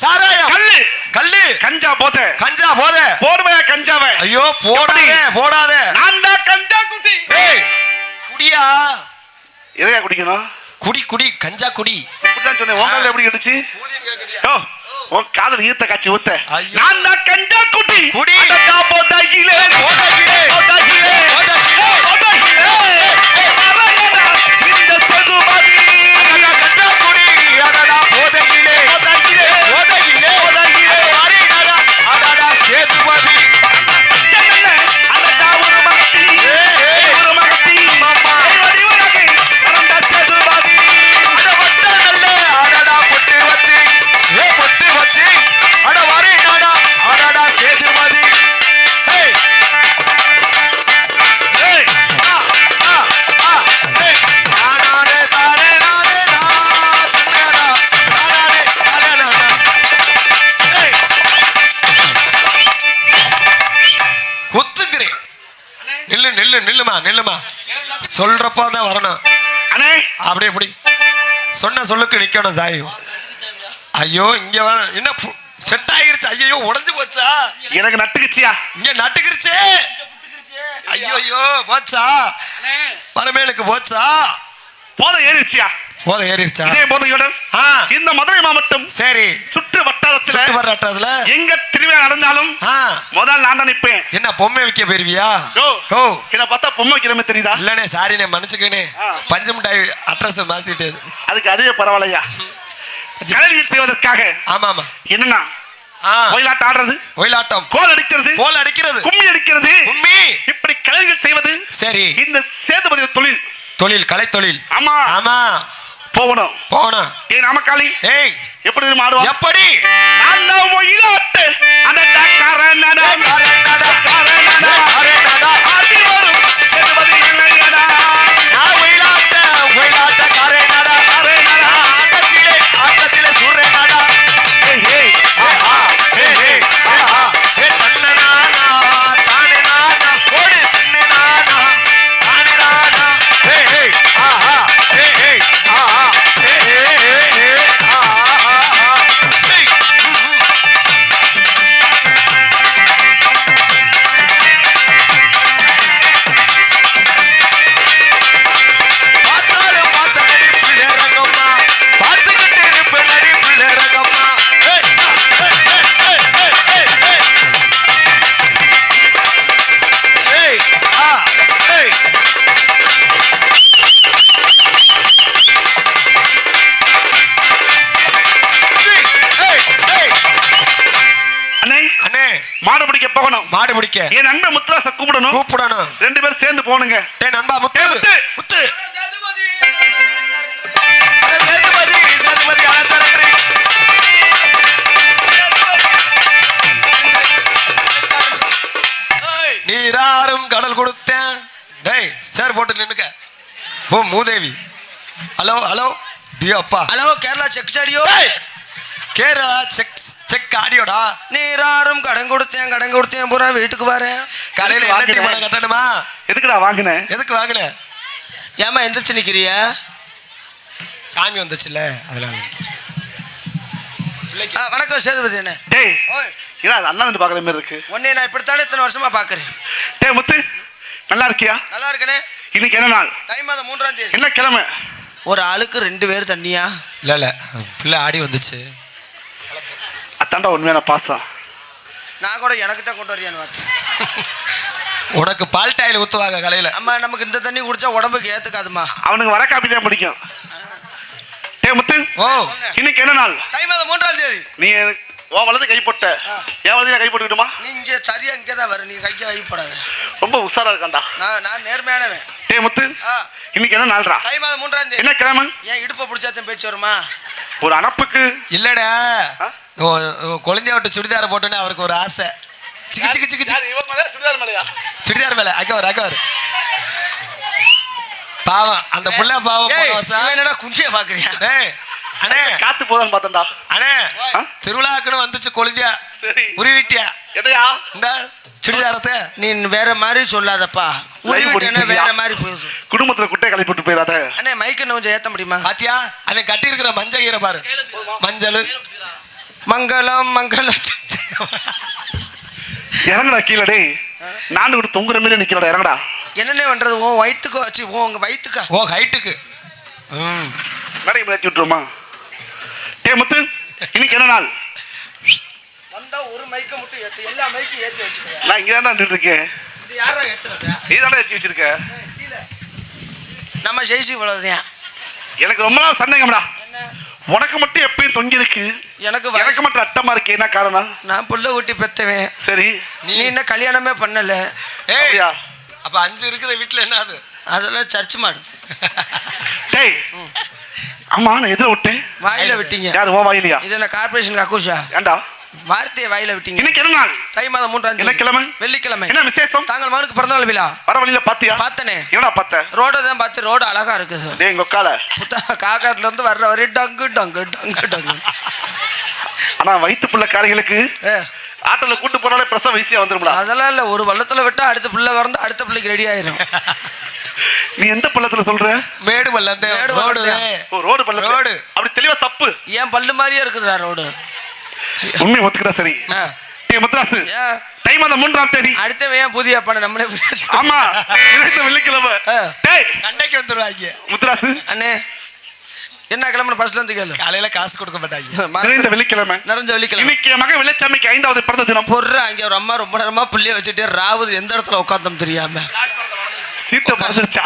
சாராயம். கல்லு. கல்லு. கஞ்சா போத. கஞ்சா போத. போடுவையா கஞ்சாவ. ஐயோ போடாதே போடாதே. நான் தான் கஞ்சா குட்டி ஏய் குடியா? எதையா குடிக்கணும்? குடி குடி கஞ்சா குடி. இப்படிதான் சொன்னேன். காதுல எப்படி கிடைச்சு ஓ உன் காதல் ஈர்த்த காட்சி ஊத்த. நான் தான் கஞ்சா குட்டி குடி. அடடா போதாயிலே. போதாயிலே. நில்லுமா. சொல்றப்போ தான் வரணும். அண்ணே. அப்படியே எப்படி சொன்ன சொல்லுக்கு நிக்கணும் தாய். ஐயோ இங்க வர என்ன செட் ஆகிருச்சு. ஐயோ உடைஞ்சு போச்சா? எனக்கு நட்டுக்குச்சியா? இங்க நட்டுக்கிருச்சே. ஐயோ ஐயோ போச்சா? மரமேலுக்கு போச்சா? போதை ஏறிடுச்சியா போத ஏறிடுச்சா இதே போதையுடன் ஆ. இந்த மதுரை மாவட்டம் சரி. சுற்று வட்டாரத்துல சுட்டு வர்றாட்டதுல எங்க நடந்தாலும் முதல் நான் தான் நிப்பேன் என்ன பொம்மை விற்க போயிருவியா? ஓ. இத பார்த்தா பொம்மை வைக்கிற மாதிரி தெரியுதா? இல்லனே சாரிண்ணே மன்னிச்சுக்கணே ஆ. பஞ்சு மிட்டாய் அட்ரஸ் மாத்திட்டு. அதுக்கு அதுவே பரவாயில்லையா? கலைஞர் செய்வதற்காக ஆமா ஆமா என்னன்னா ஒயிலாட்டம் ஆடுறது? ஒயிலாட்டம். கோல் அடிக்கிறது? போல் அடிக்கிறது. கும்மி அடிக்கிறது? உம்மி இப்படி கலைஞர் செய்வது சரி. இந்த சேதுபதி தொழில். தொழில் கலை தொழில் ஆமா. ஆமா. போகணும். போகணும். ஏன் நாமக்காளி ஏய். எப்படி ஆடுவான்? எப்படி? அந்த காரணடா. காரணனா காரணடா. போகணும். மாடு பிடிக்க. என் நண்பன் முத்துராச கூப்பிடணும். கூப்பிடணும். ரெண்டு பேரும் சேர்ந்து போகணுங்க. டேய் நண்பா முத்து. முத்து. முத்து. சேதுபதி நீராறும் கடல் கொடுத்தேன். டேய் சேர் போட்டு நின்னுக்க. ஓ மூதேவி. Hello hello. டியோ அப்பா. ஹலோ கேரளா செக் ஸ்டாடியோ. டேய் கேரளா செக் செக் ஆடியோடா. நீராரும் கடன் கொடுத்தேன் கடன் கொடுத்தேன் பூரா வீட்டுக்கு வரேன். கடையில டீ வாங்குன? கட்டணுமா? எதுக்குடா வாங்கினேன் எதுக்கு வாங்கின? ஏமா எந்திரிச்சு நிக்கிறிய? சாமி வந்துச்சுல்ல அதனால. வணக்கம் சேதுபதி என்ன டேய் ஏன்னா அது அண்ணன் பாக்குற மாதிரி இருக்கு? உன்னை நான் இப்படித்தானே இத்தனை வருஷமா பாக்குறேன் டேய் முத்து நல்லா இருக்கியா? நல்லா இருக்கனே. இன்னைக்கு என்ன நாள்? தை மாதம் மூன்றாம் தேதி. என்ன கிழமை? ஒரு ஆளுக்கு ரெண்டு பேர் தண்ணியா? இல்ல இல்ல பிள்ளை ஆடி வந்துச்சு. அத்தாண்டா உண்மையான பாசம் நான் கூட எனக்கு தான் கொண்டு வரியான்னு பார்த்தேன். உனக்கு பால் டாயில் ஊத்துவாங்க கலையில. அம்மா நமக்கு இந்த தண்ணி குடிச்சா உடம்புக்கு ஏத்துக்காதுமா. அவனுக்கு வர காப்பி தான் பிடிக்கும். டேய் முத்து ஓ. இன்னைக்கு என்ன நாள்? தை மாதம் மூன்றாம் தேதி. நீ உன் வலது கை போட்ட. ஆ. என் வலது கை போட்டுக்கிட்டுமா? நீ இங்கே சரியா இங்கே தான் வர. நீ கைக்கு கைப்படாத ரொம்ப உஷாரா இருக்காண்டா நான் நான் நேர்மையானவன். டேய் முத்து ஆ. இன்னைக்கு என்ன நாள்ரா? தை மாதம் மூன்றாம் தேதி. என்ன கிழமை? ஏன் இடுப்பை பிடிச்சாத்தான் பேச்சு வருமா? ஒரு அணப்புக்கு இல்லடா. ஆ? குழந்தைய விட்டு சுடிதார போட்டோன்னே அவருக்கு ஒரு ஆசை. சிக்கு சிக்கு சிக்கு சுடிதார் மேலயா? சுடிதார் மேல. அக்கவர் அக்கவர் பாவம். அந்த புள்ள பாவம் போன வருஷம் என்னடா குஞ்சிய பாக்குறியா ஏய் அண்ணே. காத்து போதான்னு பார்த்தேன்டா. அண்ணே? திருவிழாக்குன்னு வந்துச்சு கொழுந்தியா. சரி. உருவிட்டியா? எதையா இந்த சுடிதாரத்தை. நீ வேற மாதிரி சொல்லாதப்பா. உருவிட்டேன்னா? வேற மாதிரி போகுது குடும்பத்துல குட்டை கிளப்பி விட்டு போயிடாத. அண்ணே மைக்கு இன்னும் கொஞ்சம் ஏத்த முடியுமா? பாத்தியா? அவன் கட்டி இருக்கிற மஞ்சள் ஈர பாரு. மஞ்சள். மங்களம் மங்களம். இறங்கடா கீழே டேய். நான் கூட தொங்குற மாதிரி நிக்கிறடா இறங்கடா. என்னென்ன பண்றது? உன் வயிற்றுக்கோ வச்சு உங்க வயிற்றுக்கா ஓ ஹைட்டுக்கு. ம். நடை மாற்றி விட்டுருமா டே முத்து இன்னைக்கு என்ன நாள்? வந்தா ஒரு மைக்க மட்டும் ஏத்து எல்லா மைக்கும் ஏத்தி வச்சுக்கோங்க நான் இங்கே தான் இருக்கேன். இது யாரா ஏத்துறது? நீ தானே வச்சு வச்சிருக்க. நம்ம ஜெய்சி இவ்வளவுதான். எனக்கு ரொம்ப நாள் சந்தேகம்டா. என்ன? உனக்கு மட்டும் எப்பயும் தொங்கி இருக்கு. எனக்கு எனக்கு வயசு மட்டும் அட்டமா இருக்கு. என்ன காரணம்? நான் புள்ள ஊட்டி பெத்தவன். சரி. நீ என்ன கல்யாணமே பண்ணல. ஏய் அப்ப அஞ்சு இருக்குது வீட்டுல என்ன அது? அதெல்லாம் சர்ச் மாடு. டேய் ஆமா நான் எதிர விட்டேன்? வாயில விட்டீங்க. யார் ஓ வாயிலியா? இது என்ன கார்பரேஷன் அக்கூஷா ஏண்டா? வார்த்தையை வாயில விட்டீங்க. இன்னைக்கு என்ன நாள்? தை மாதம் மூன்றாம் என்ன தேதி கிழமை? வெள்ளிக்கிழமை. என்ன விசேஷம்? தாங்கள் மகனுக்கு பிறந்தநாள் விழா. வர வழியில பாத்தியா? பார்த்தனே. என்னடா பார்த்த? ரோட தான் பார்த்து ரோடு அழகா இருக்குது. டேய் எங்க ஒக்கால புத்தா காக்காட்டுல இருந்து வர்ற வரையும் டங்கு டங்கு டங்கு டங்கு. ஆனா வயித்து பிள்ளை காரிகளுக்கு ஆட்டோல கூட்டு போனாலே பிரசவ ஈஸியா வந்துரும்டா அதெல்லாம் இல்ல ஒரு வள்ளத்துல விட்டா அடுத்த பிள்ளை வரந்து அடுத்த பிள்ளைக்கு ரெடி ஆயிரும். நீ எந்த பள்ளத்துல சொல்ற? மேடு பல்ல அந்த மேடு ரோடு பள்ளம். ஓ ரோடு பள்ள ரோடு. அப்படி தெளிவா சப்பு. ஏன் பல்லு மாதிரியே இருக்குதுடா ரோடு. உண்மை ஒத்துக்கிட்டா சரி. முத்ராசு ஏன் தை மாதம் மூன்றாம் தேதி. அடுத்த ஏன் புதிய பண்ண நம்மளே ஆமா நிறைந்த வெள்ளிக்கிழமை. சண்டைக்கு வந்துடுவாங்க முத்ராசு அண்ணே என்ன கிளம்புன ஃபர்ஸ்ட்ல இருந்து கேளு. காலையில காசு கொடுக்க மாட்டாங்க. நிறைந்த வெள்ளிக்கிழமை. நிறைஞ்ச வெள்ளிக்கிழமை. இன்னைக்கு மகன் வெள்ளச்சாமிக்கு ஐந்தாவது பிறந்த தினம். பொருள் அங்கே ஒரு அம்மா ரொம்ப நேரமா புள்ளிய வச்சுட்டே ராவுது எந்த இடத்துல உட்காந்தோம் தெரியாம. சீட்டை மறந்துருச்சா?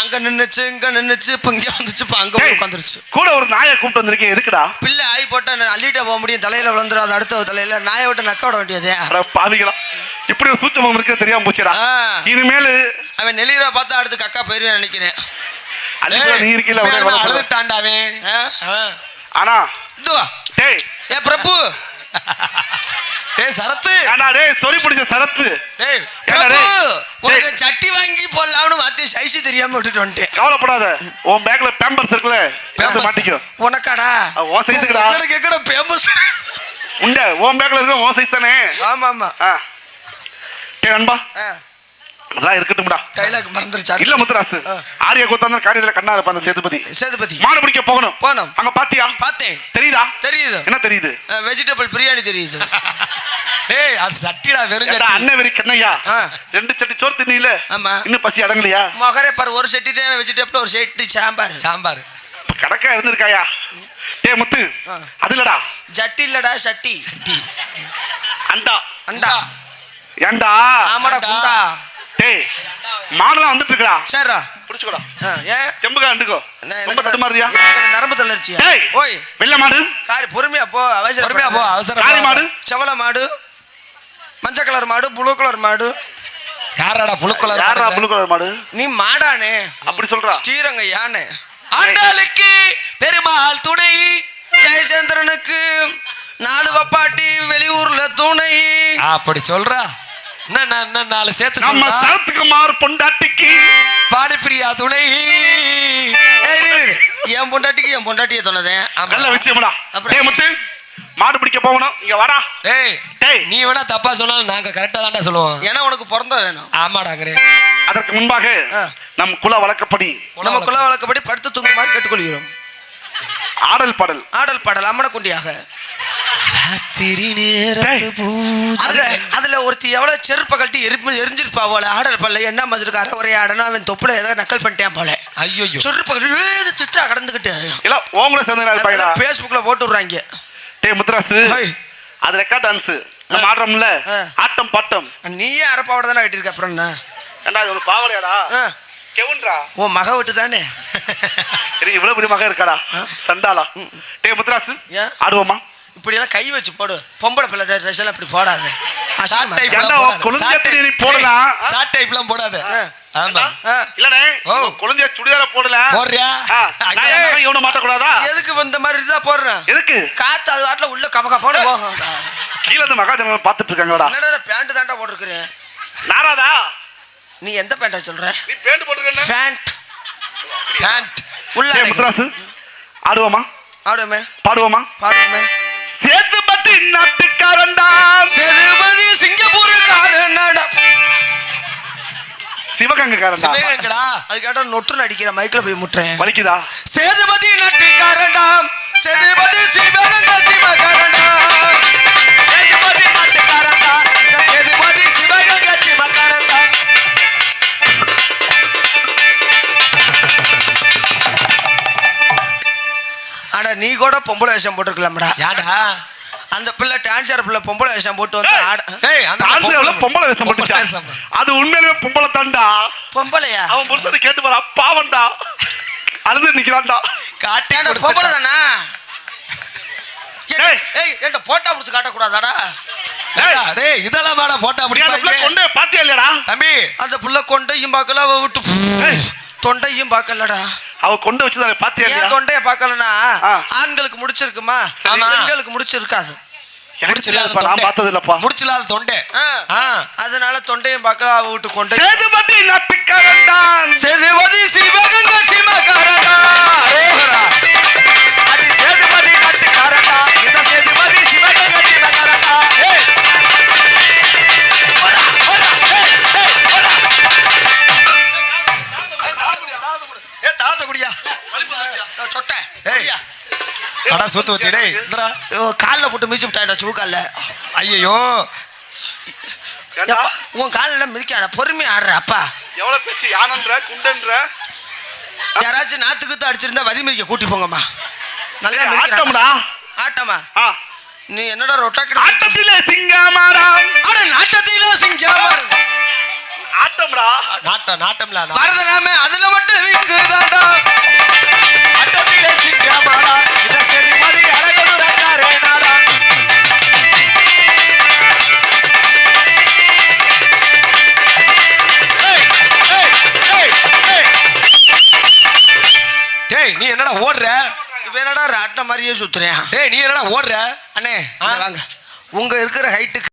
அங்க நின்னுச்சு இங்க நின்னுச்சு இப்ப இங்க வந்துச்சு இப்ப அங்க உட்காந்துருச்சு கூட ஒரு நாயை கூப்பிட்டு வந்திருக்கேன் எதுக்குடா? பிள்ளை ஆகி போட்டா நான் அள்ளிட்ட போக முடியும் தலையில விழுந்துரும் அது அடுத்த தலையில. நாயை விட்டு நக்க விட வேண்டியதே அட பாவிகளா. இப்படி ஒரு சூச்சமம் இருக்கு தெரியாம போச்சுடா. இனிமேலு அவன் நெளிரா பார்த்தா அடுத்து கக்கா போயிருவேன் நினைக்கிறேன். நீ இருக்கீல. அழுதுட்டாண்டாவே. ஆனா டேய். ஏ பிரபு. டேய் சரத்து. ஏண்டா டேய் சொறி பிடிச்ச சரத்து. டேய் உனக்கு சட்டி வாங்கி போடலாம்னு வார்த்தை சைஸ் தெரியாம விட்டுட்டு வந்துட்டேன். கவலைப்படாத. உன் பேக்ல பேம்பர்ஸ் இருக்குல்ல பேம்பர்ஸ். மாட்டிக்கோ. உனக்காடா? அது உன் size க்குடா. எனக்கு எக்கட பேமஸ் உண்ட உன் பேக்ல இருக்க உன் சைஸ் தானே? ஆமா ஆமா டேய் நண்பா. அதெல்லாம் இருக்கட்டும்டா. டைலாக் மறந்துருச்சா? இல்ல முத்துராசு. ஆரிய கோத்தாந்த காரியத்துல கண்ணா இருப்ப அந்த சேதுபதி. சேதுபதி. மாடு பிடிக்க போகணும். போனோம். அங்க பாத்தியா? பார்த்தேன். தெரியுதா? தெரியுது. என்ன தெரியுது? வெஜிடபிள் பிரியாணி தெரியுது. டேய் அது சட்டிடா வெறும் சட்டி. அண்ணன் வெறி கண்ணையா. ரெண்டு சட்டி சோறு தின்னில? ஆமா. இன்னும் பசி அடங்கலையா? மொகரே பாரு ஒரு செட்டி தான் வெஜிடபிள் ஒரு செட்டி சாம்பார். சாம்பார். இப்ப கணக்கா இருந்திருக்காயா? டேய் முத்து ஆ. அதுலடா ஜட்டி இல்லடா சட்டி. சட்டி. அண்டா. அண்டா. ஏண்டா? ஆமாடா. குண்டா. டேய் மாடலாம் வந்துட்டு இருக்கடா சரிடா புடிச்சுக்கோடா ஏன் ஜம்புகா அண்டுக்கோ ரொம்ப எனக்கு நரம்பு தளர்ச்சியா? டேய் ஓய். வெள்ளை மாடு. காரி பொறுமையா போ அவசரம் பொறுமையா போ அவசரம் காளி மாடு. செவல மாடு. மஞ்சள் கலர் மாடு ப்ளூ கலர் மாடு. யாராடா புழுக்குள்ள யாரா புழு கலர் மாடு? நீ மாடானே. அப்படி சொல்றா. ஸ்ரீரங்க யானை. ஆண்டாளுக்கு பெருமாள் துணை. ஜெயச்சந்திரனுக்கு நாலு வப்பாட்டி வெளியூர்ல துணை. அப்படி சொல்றா. நாலு சேர்த்து நம்ம சரத்குமார் பொண்டாட்டிக்கு. பாடிப்பிரியா துணை. என் பொண்டாட்டிக்கு என் பொண்டாட்டிய சொன்னதேன் நல்ல விஷயம்டா. அப்புறம்? டேய் முத்து மாடு பிடிக்க போகணும். இங்க வாடா. டேய் டேய். நீ வேணா தப்பா சொன்னாலும் நாங்க கரெக்டா தான்டா சொல்லுவோம். ஏன்னா உனக்கு பிறந்த வேணும். ஆமாடாங்கிறே அதற்கு முன்பாக. நம் குல வழக்கப்படி நம்ம குல வழக்கப்படி படுத்து தூங்குமாறு கேட்டுக்கொள்கிறோம். ஆடல் பாடல். ஆடல் பாடல் அம்மன குண்டியாக ராத்திரி நேரத்து பூஜை. அதுல அதுல ஒருத்தி எவ்வளவு செருப்பை கழட்டி எரிப்பு எரிஞ்சிருப்பா போல. ஆடல் பாடல என்ன மாதிரி அரை ஒரே ஆடனா அவன் தொப்புல ஏதாவது நக்கல் பண்ணிட்டான் போல. ஐயோ செருப்பை திட்டா கடந்துகிட்டு. இல்ல உங்களும் சேர்ந்து பேஸ்புக்ல போட்டு விடுறாங்க. டேய் முத்துராசு ஹோய். அது ரெக்கார்ட் டான்ஸ் நம்ம ஆடுறோம்ல ஆ. ஆட்டம் பாட்டம். நீயே அரப்பாவோட தானே கட்டியிருக்க அப்புறம் என்ன? ஏண்டா இது ஒரு பாவலையாடா? கெவுன்றா? உன் மக விட்டு தானே? எனக்கு இவ்வளவு பெரிய மகன் இருக்காடா? சண்டாளா? டேய் முத்துராசு ஏன்? ஆடுவோமா? இப்படி எல்லாம் கை வச்சு போடு. பொம்பளை பிள்ளை ட்ரெஸ் எல்லாம் இப்படி போடாத. போடலாம்? ஷார்ட் டைப்லாம் போடாத. ஆ. ஆமா. ஆ, இல்லனே ஓ. குழந்தைய சுடிதார போடல? மகன் இவனை மாட்டக்கூடாதா? எதுக்கு இந்த மாதிரி இதா போடுறேன் எதுக்கு? காத்து அது வாட்டில் உள்ள கப கப்பான்னு போகும் கீழ இருந்து மகாஜனம் பாத்துட்டு இருக்காங்கடா என்னடா பேண்ட் தாண்டா நாராதா? நீ எந்த பேண்ட்டை சொல்ற? நீ பேண்ட் பேண்ட் பேண்ட் உள்ள டேய் முத்துராசு ஆடுவோமா? ஆடுமே பாடுவோமா? பாடுமே சேதுபதி நாட்டுக்காரன்டா. சேதுபதி சிங்கப்பூருக்காரனடா. சிவகங்கைக்காரன்டா. சிவகங்கடா? அது கேட்டா நொட்டுன்னு அடிக்கிற மைக்கில் போய் முட்டுறேன். வலிக்குதா? சேதுபதி நாட்டுக்காரன்டா. சேதுபதி சிவகங்கா சிவ பொம்பளை வேஷம் போட்டுருக்கலாம்டா. ஏன்டா அந்த பிள்ளை டான்சர் பிள்ளை பொம்பளை வேஷம் போட்டு வந்து ஏய். ஆட ஏய் அந்த எவ்வளவு பொம்பளை வேஷம் போட்டுச்சா. அது உண்மையிலுமே பொம்பளை தான்டா. பொம்பளையா? அவன் புருஷனை கேட்டு போறா பாவன்டா அழுது நிக்கிறான்டா. காட்டி கொடுத்துட்டா. பொம்பளை தானா? ஏய். ஏய் ஏன்டா போட்டா முடிச்சு காட்டக்கூடாதாடா? ஏண்டா, டேய் இதெல்லாம் வேடா போட்டா நீ பிடிப்பாங்க கொண்டு பாத்தியா இல்லையாடா? தம்பி. அந்த புள்ள கொண்டையும் பார்க்கல அவ விட்டு. தொண்டையும் பார்க்கலடா. அவ கொண்டு வச்சுதான் பாத்தியா ஏன் இல்லையா? தொண்டைய பார்க்கலனா. ஆண்களுக்கு முடிச்சிருக்குமா? ஆமா. பெண்களுக்கு முடிச்சிருக்காது. நான் பார்த்தது இல்லப்பா முடிச்சில்லாத தொண்டை. அதனால தொண்டையும் பார்க்கல அவ விட்டு கொண்டை சேதுபதி நட்டுக்காரன்டான் சேதுபதி சிவகங்கா அடா, சூத்து டேய், இந்தா. காலில் போட்டு மிதிச்சு விட்டாடா சூக்கால ஏண்டா? உன் காலில் மிதிக்காடா பொறுமையா ஆடுற அப்பா. எவ்வளவு பேச்சு யானன்ற குண்டன்ற? யாராச்சும் நாத்து குத்து அடிச்சிருந்தா வதி மிதிக்க கூட்டி போங்கம்மா. நல்லா ஆட்டம்டா. ஆட்டமா ஆ. நீ என்னடா ரொட்டா கிட்ட ஆட்டத்திலே சிங்கமாடா. ஆட நாட்டத்தில சிங்காமர் ஆட்டம்டா. நாட்டம் நாட்டம்ல. பரதநாம அதுல மட்டும் வீக்குதாடா அட்டத்திலே சிங்கமாடா. இந்த டேய் நீ என்னடா ஓடுற? இவன் என்னடா ராட்டின மாதிரியே சுத்துறேன். டேய் நீ என்னடா ஓடுற? அண்ணே வாங்க. உங்க இருக்கிற ஹைட்டுக்கு